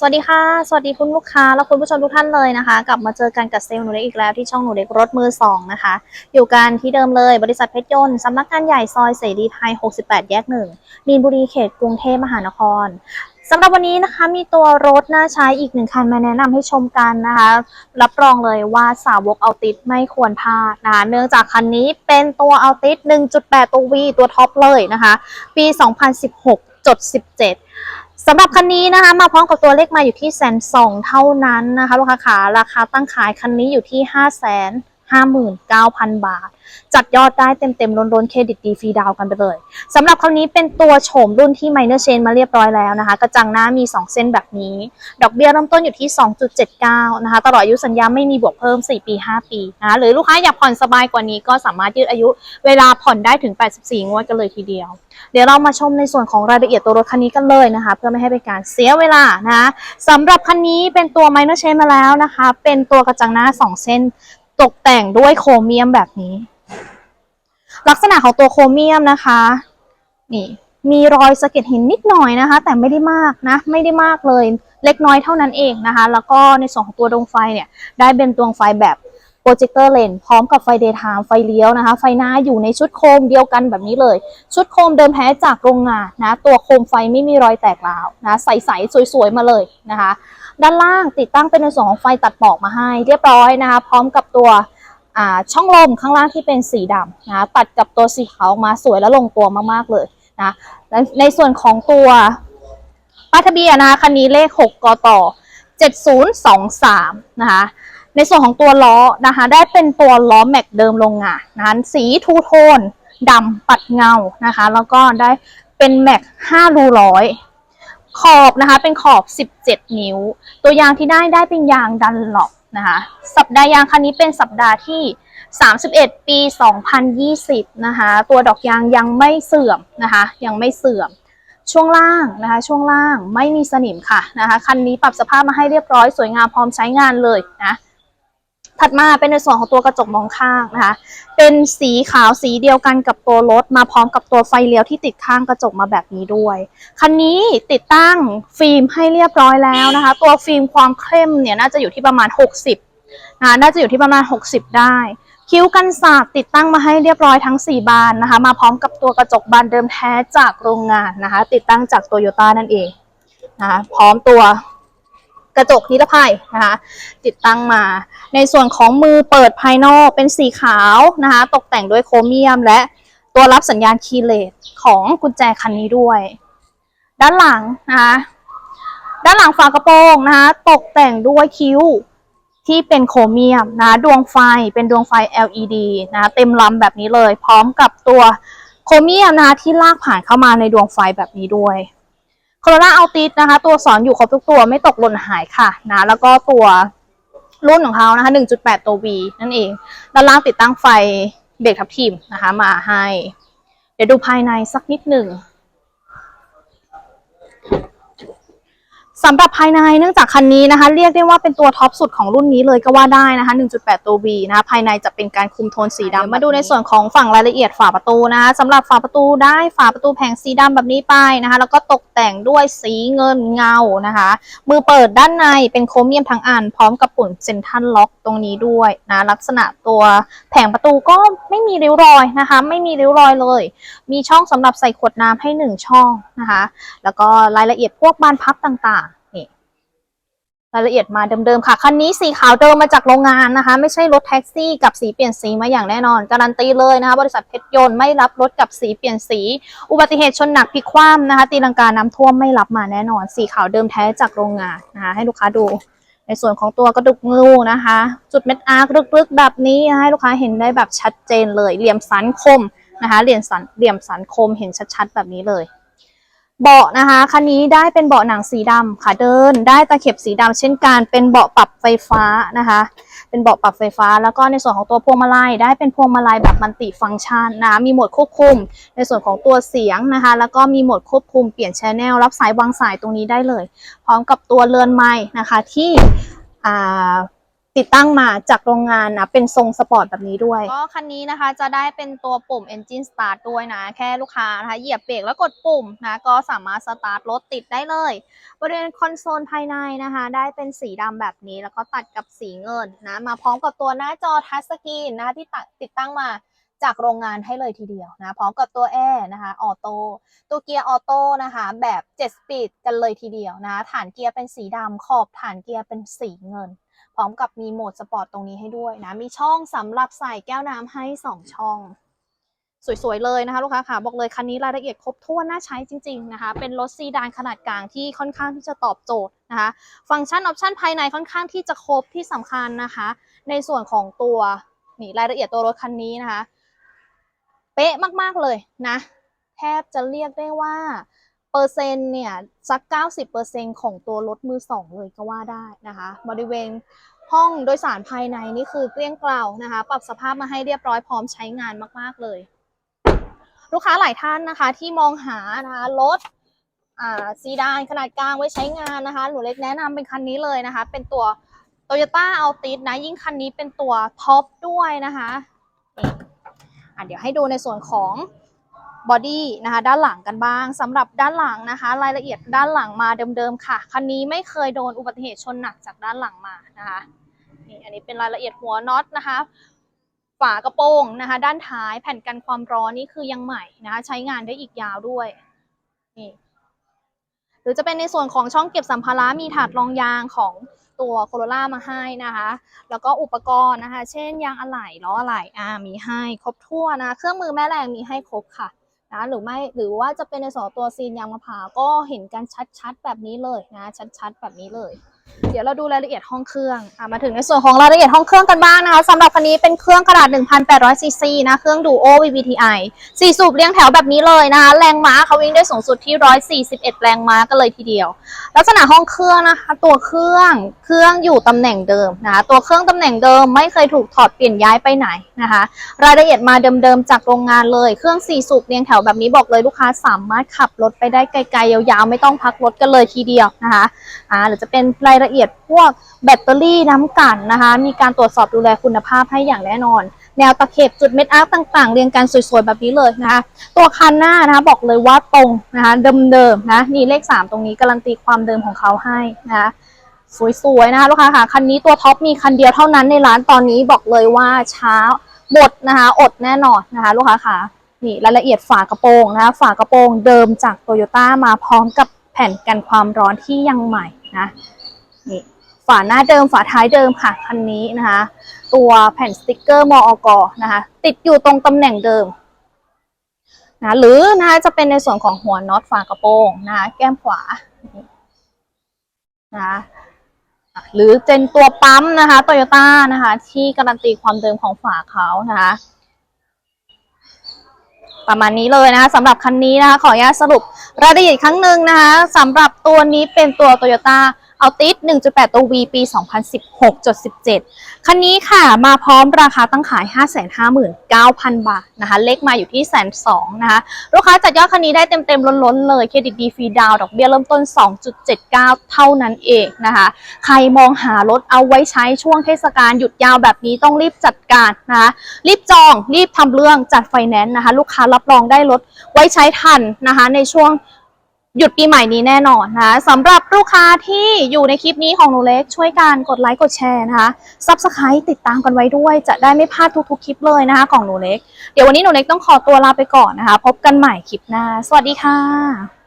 สวัสดีค่ะ สวัสดีคุณลูกค้าและคุณผู้ชมทุกท่านเลยนะคะ กลับมาเจอกันกับเซลล์หนูเล็กอีกแล้วที่ช่องหนูเล็กรถมือสองนะคะ อยู่กันที่เดิมเลยบริษัทเพชรยนต์สำนักงานใหญ่ซอยเสรีไทย 68 แยกหนึ่งมีนบุรีเขตกรุงเทพมหานครสำหรับวันนี้นะคะมีตัวรถน่าใช้อีกหนึ่งคันมาแนะนำให้ชมกันนะคะ รับรองเลยว่าสาวกเอาติดไม่ควรพลาดนะคะเนื่องจากคันนี้เป็นตัวเอาติด1.8 ตัว V ตัวท็อปเลยนะคะ ปี 2016จด17 สำหรับคันนี้นะคะ มาพร้อมกับตัวเลขมาอยู่ที่แสนสองเท่านั้นนะคะลูกค้าขาราคาตั้งขายคันนี้อยู่ที่ห้าแสน ห้าหมื่นเก้าพันบาท จัดยอดได้เต็มๆล้นๆเครดิตดีฟรีดาวกันไปเลยสำหรับคันนี้เป็นตัวโฉมรุ่นที่ minor chain มาเรียบร้อยแล้วนะคะ กระจังหน้ามี 2 เส้นแบบนี้ ดอกเบี้ยเริ่มต้นอยู่ที่ 2.79 นะคะ ตลอดอายุสัญญาไม่มีบวกเพิ่ม 4 ปี 5 ปีนะคะหรือลูกค้าอยากผ่อนสบายกว่านี้ก็สามารถยืดอายุเวลาผ่อนได้ถึง 84 งวดกันเลยทีเดียว เดี๋ยวเรามาชมในส่วนของรายละเอียดตัวรถคันนี้กันเลยนะคะ เพื่อไม่ให้เป็นการเสียเวลานะะสำหรับคันนี้เป็นตัว minor chain มาแล้วนะคะ เป็นตัวกระจังหน้า 2 เส้น ตกแต่งด้วยโครเมียมแบบนี้ ลักษณะของตัวโครเมียมนะคะ นี่มีรอยสะเก็ดหินนิดหน่อยนะคะ แต่ไม่ได้มากนะ ไม่ได้มากเลย เล็กน้อยเท่านั้นเองนะคะ แล้วก็ในส่วนของตัวดวงไฟเนี่ย ได้เป็นดวงไฟแบบโปรเจคเตอร์เลนพร้อมกับไฟเดย์ไทม์ไฟเลี้ยวนะคะ ไฟหน้าอยู่ในชุดโคมเดียวกันแบบนี้เลย ชุดโคมเดิมแท้จากโรงงานนะ ตัวโคมไฟไม่มีรอยแตกร้าวนะ ใสๆสวยๆมาเลยนะคะ ด้านล่างติดตั้งเป็นในส่วนของไฟตัดหมอกมาให้ เรียบร้อยนะคะพร้อมกับตัวช่องลมข้างล่างที่เป็นสีดำนะตัดกับตัวสีขาวมาสวยและลงตัวมากๆเลยนะและในส่วนของตัวป้ายทะเบียนนะคะคันนี้เลข 6กต่อ7023นะคะในส่วนของตัวล้อนะคะได้เป็นตัวล้อแม็กเดิมโรงงานนะคะสีทูโทนดำปัดเงานะคะแล้วก็ได้เป็นแม็ก5รูร้อย ขอบนะคะ เป็นขอบ 17 นิ้ว ตัวยางที่ได้ได้เป็นยางดันหลอกนะคะ สัปดาห์ยางคันนี้เป็นสัปดาห์ที่ 31 ปี 2020 นะคะ ตัวดอกยางยังไม่เสื่อมนะคะ ยังไม่เสื่อม ช่วงล่างนะคะ ช่วงล่างไม่มีสนิมค่ะนะคะ คันนี้ปรับสภาพมาให้เรียบร้อยสวยงามพร้อมใช้งานเลยนะ ถัดมาเป็นในส่วนของตัวกระจกมองข้างนะคะ เป็นสีขาวสีเดียวกันกับตัวรถมาพร้อมกับตัวไฟเลี้ยวที่ติดข้างกระจกมาแบบนี้ด้วย คันนี้ติดตั้งฟิล์มให้เรียบร้อยแล้วนะคะ ตัวฟิล์มความเข้มเนี่ยน่าจะอยู่ที่ประมาณ 60นะน่าจะอยู่ที่ประมาณ 60 ได้ คิ้วกันสาดติดตั้งมาให้เรียบร้อยทั้ง 4 บานนะคะ มาพร้อมกับตัวกระจกบานเดิมแท้จากโรงงานนะคะ ติดตั้งจากโตโยต้านั่นเองนะคะพร้อมตัว กระจกนิรภัยนะคะ ติดตั้งมา ในส่วนของมือเปิดภายนอกเป็นสีขาวนะคะ ตกแต่งด้วยโครเมียม และตัวรับสัญญาณคีย์เลสของกุญแจคันนี้ด้วย ด้านหลังนะคะด้านหลังฝากระโปรงนะคะ ตกแต่งด้วยคิ้วที่เป็นโครเมียมนะดวงไฟเป็นดวงไฟ LED นะเต็มลำแบบนี้เลย พร้อมกับตัวโครเมียมนะะที่ลากผ่านเข้ามาในดวงไฟแบบนี้ด้วย โคโรนาอัลติสนะคะ ตัวสอนอยู่ครบทุกตัวไม่ตกหล่นหายค่ะนะแล้วก็ตัวรุ่นของเขานะคะ 1.8 ตัว V นั่นเอง ด้านล่างติดตั้งไฟเบรกทับทิมนะคะ มาให้ เดี๋ยวดูภายในสักนิดหนึ่ง สำหรับภายในเนื่องจากคันนี้นะคะ เรียกได้ว่าเป็นตัวท็อปสุดของรุ่นนี้เลยก็ว่าได้นะคะ 1.8 ตัว V นะคะภายในจะเป็นการคุมโทนสีดำมาดูในส่วนของฝั่งรายละเอียดฝาประตูนะคะสำหรับฝาประตูได้ฝาประตูแผงสีดำแบบนี้ไปนะคะ แล้วก็ตกแต่งด้วยสีเงินเงานะคะ มือเปิดด้านในเป็นโครเมียมทั้งอัน พร้อมกับปุ่มเซนทันล็อกตรงนี้ด้วยนะลักษณะตัวแผงประตูก็ไม่มีริ้วรอยนะคะ ไม่มีริ้วรอยเลย มีช่องสำหรับใส่ขวดน้ำให้หนึ่งช่องนะคะ แล้วก็รายละเอียดพวกบานพับต่างๆนี่ รายละเอียดมาเดิมๆค่ะ คันนี้สีขาวเดิมมาจากโรงงานนะคะ ไม่ใช่รถแท็กซี่กับสีเปลี่ยนสีมาอย่างแน่นอน การันตีเลยนะคะ บริษัทเพชรยนต์ไม่รับรถกับสีเปลี่ยนสี อุบัติเหตุชนหนักพลิกคว่ำนะคะ ตีลังกาน้ำท่วมไม่รับมาแน่นอน สีขาวเดิมแท้จากโรงงานนะคะ ให้ลูกค้าดู ในส่วนของตัวกระดูกงูนะคะ จุดเม็ดอาร์คลึกๆ แบบนี้ให้ลูกค้าเห็นได้แบบชัดเจนเลย เหลี่ยมสันคมนะคะ เหลี่ยมสันเหลี่ยมสันคมเห็นชัดๆ แบบนี้เลย เบาะนะคะคันนี้ได้เป็นเบาะหนังสีดำค่ะเดิน ได้ตะเข็บสีดำเช่นกัน เป็นเบาะปรับไฟฟ้านะคะ เป็นเบาะปรับไฟฟ้า แล้วก็ในส่วนของตัวพวงมาลัยได้เป็นพวงมาลัยแบบมันติฟังก์ชันนะมีโหมดควบคุม ในส่วนของตัวเสียงนะคะ แล้วก็มีโหมดควบคุมเปลี่ยนชแนลรับสายวางสายตรงนี้ได้เลย พร้อมกับตัวเรือนไม้นะคะที่อ่า ติดตั้งมาจากโรงงานนะเป็นทรงสปอร์ตแบบนี้ด้วย ก็คันนี้นะคะจะได้เป็นตัวปุ่ม Engine Start ด้วยนะ แค่ลูกค้านะคะเหยียบเบรกแล้วกดปุ่มนะก็สามารถสตาร์ทรถติดได้เลยบริเวณคอนโซลภายในนะคะ ได้เป็นสีดำแบบนี้แล้วก็ตัดกับสีเงินนะมาพร้อมกับตัวหน้าจอทัชสกรีนนะคะที่ติดตั้งมาจากโรงงานให้เลยทีเดียวนะ พร้อมกับตัวแอร์นะคะออโต้ตัวเกียร์ออโต้นะคะแบบ7สปีดกันเลยทีเดียวนะฐานเกียร์เป็นสีดำขอบฐานเกียร์เป็นสีเงิน ร้อมกับมีโหมดสปอร์ตตรงนี้ให้ด้วยนะ มีช่องสำหรับใส่แก้วน้ำให้ 2 ช่อง สวยๆเลยนะคะลูกค้าค่ะบอกเลยคันนี้รายละเอียดครบถ้วนน่าใช้จริงๆนะคะ เป็นรถซีดานขนาดกลางที่ค่อนข้างที่จะตอบโจทย์นะคะ ฟังก์ชันออปชันภายในค่อนข้างที่จะครบที่สำคัญนะคะ ในส่วนของตัวนี่รายละเอียดตัวรถคันนี้นะคะ เป๊ะมากๆเลยนะ แทบจะเรียกได้ว่า อร์เซ็นต์เนี่ยสัก 90%ของตัวรถมือสองเลยก็ว่าได้นะคะ บริเวณห้องโดยสารภายในนี่คือเกลี้ยงเกลานะคะ ปรับสภาพมาให้เรียบร้อยพร้อมใช้งานมาก ๆ เลย ลูกค้าหลายท่านนะคะ ที่มองหานะคะรถอ่าซีดานขนาดกลางไว้ใช้งานนะคะ หนูเล็กแนะนำเป็นคันนี้เลยนะคะ เป็นตัว Toyota Altis นะ ยิ่งคันนี้เป็นตัวท็อปด้วยนะคะอะเดี๋ยวให้ดูในส่วนของ บอดี้นะคะด้านหลังกันบ้างสำหรับด้านหลังนะคะ รายละเอียดด้านหลังมาเดิมๆค่ะคันนี้ไม่เคยโดนอุบัติเหตุชนหนักจากด้านหลังมานะคะนี่อันนี้เป็นรายละเอียดหัวน็อตนะคะ ฝากระโปรงนะคะ ด้านท้ายแผ่นกันความร้อนนี่คือยังใหม่นะคะ ใช้งานได้อีกยาวด้วยนี่หรือจะเป็นในส่วนของช่องเก็บสัมภาระมีถาดรองยางของตัวโคโรล่ามาให้นะคะ แล้วก็อุปกรณ์นะคะ เช่นยางอะไหล่ล้ออะไหล่อ่ามีให้ครบถ้วนนะ เครื่องมือแม่แรงมีให้ครบค่ะ นะหรือไม่หรือว่าจะเป็นในส่วนขอตัวซีนยางมะพร้าวก็เห็นกันชัดๆแบบนี้เลยนะชัดๆแบบนี้เลย เดี๋ยวเราดูรายละเอียดห้องเครื่องอมาถึงในส่วนของรายละเอียดห้องเครื่องกันบ้างนะคะสำหรับคันนี้เป็นเครื่องขนาด1,800 ซีซีนะ เครื่องดูโอ VVTi สี่สูบเรียงแถวแบบนี้เลยนะคะ แรงม้าเขาวิ่งได้สูงสุดที่ 141 แรงม้ากันเลยทีเดียว ลักษณะห้องเครื่องนะคะ ตัวเครื่องเครื่องอยู่ตำแหน่งเดิมนะคะ ตัวเครื่องตำแหน่งเดิมไม่เคยถูกถอดเปลี่ยนย้ายไปไหนนะคะ รายละเอียดมาเดิมๆจากโรงงานเลย เครื่องสี่สูบเรียงแถวแบบนี้บอกเลยลูกค้าสามารถขับรถไปได้ไกลๆยาวๆ ไม่ต้องพักรถกันเลยทีเดียวนะคะ อ่าหรือจะเป็นรายละเอียดพวกแบตเตอรี่น้ำกันนะคะ มีการตรวจสอบดูแลคุณภาพให้อย่างแน่นอน แนวตะเข็บจุดเม็ดอาร์คต่างๆ เรียงกันสวยๆ แบบนี้เลยนะคะ ตัวคันหน้านะคะบอกเลยว่าตรงนะคะเดิมๆนะนี่เลข 3 ตรงนี้การันตีความเดิมของเขาให้นะคะสวยๆนะคะลูกค้าค่ะคันนี้ตัวท็อปมีคันเดียวเท่านั้นในร้านตอนนี้บอกเลยว่าช้าหมดนะคะอดแน่นอนนะคะลูกค้าค่ะนี่รายละเอียดฝากระโปรงนะคะฝากระโปรงเดิมจากโตโยต้ามาพร้อมกับแผ่นกันความร้อนที่ยังใหม่นะ นี่ฝาหน้าเดิมฝาท้ายเดิมค่ะคันนี้นะคะ ตัวแผ่นสติกเกอร์มออกนะคะ ติดอยู่ตรงตำแหน่งเดิมนะหรือนะคะจะเป็นในส่วนของหัวน็อตฝากระโปรงนะคะแก้มขวานะคะหรือเป็นตัวปั๊มนะคะโตโยต้านะคะ ที่การันตีความเดิมของฝาเขานะคะประมาณนี้เลยนะคะสำหรับคันนี้นะคะ ขออนุญาตสรุปรายละเอียดครั้งหนึ่งนะคะสำหรับตัวนี้เป็นตัว Toyota Altis 1.8 ตัว V ปี 2016.17 คันนี้ค่ะ มาพร้อมราคาตั้งขาย 559,000 บาทนะคะ เลขมาอยู่ที่แสนสองนะคะ ลูกค้าจัดยอดคันนี้ได้เต็มๆ ล้นๆ เลย เครดิตดีฟรีดาวดอกเบี้ยเริ่มต้น 2.79 เท่านั้นเองนะคะ ใครมองหารถเอาไว้ใช้ช่วงเทศกาลหยุดยาวแบบนี้ต้องรีบจัดการนะคะ รีบจอง รีบทำเรื่องจัดไฟแนนซ์นะคะ ลูกค้ารับรองได้รถไว้ใช้ทันนะคะ ในช่วง หยุดปีใหม่นี้แน่นอนนะคะสำหรับลูกค้าที่อยู่ในคลิปนี้ของหนูเล็ก ช่วยการกดไลค์กดแชร์นะคะซับสไครต์ติดตามกันไว้ด้วย จะได้ไม่พลาดทุกๆคลิปเลยนะคะของหนูเล็ก เดี๋ยววันนี้หนูเล็กต้องขอตัวลาไปก่อนนะคะ พบกันใหม่คลิปหน้า สวัสดีค่ะ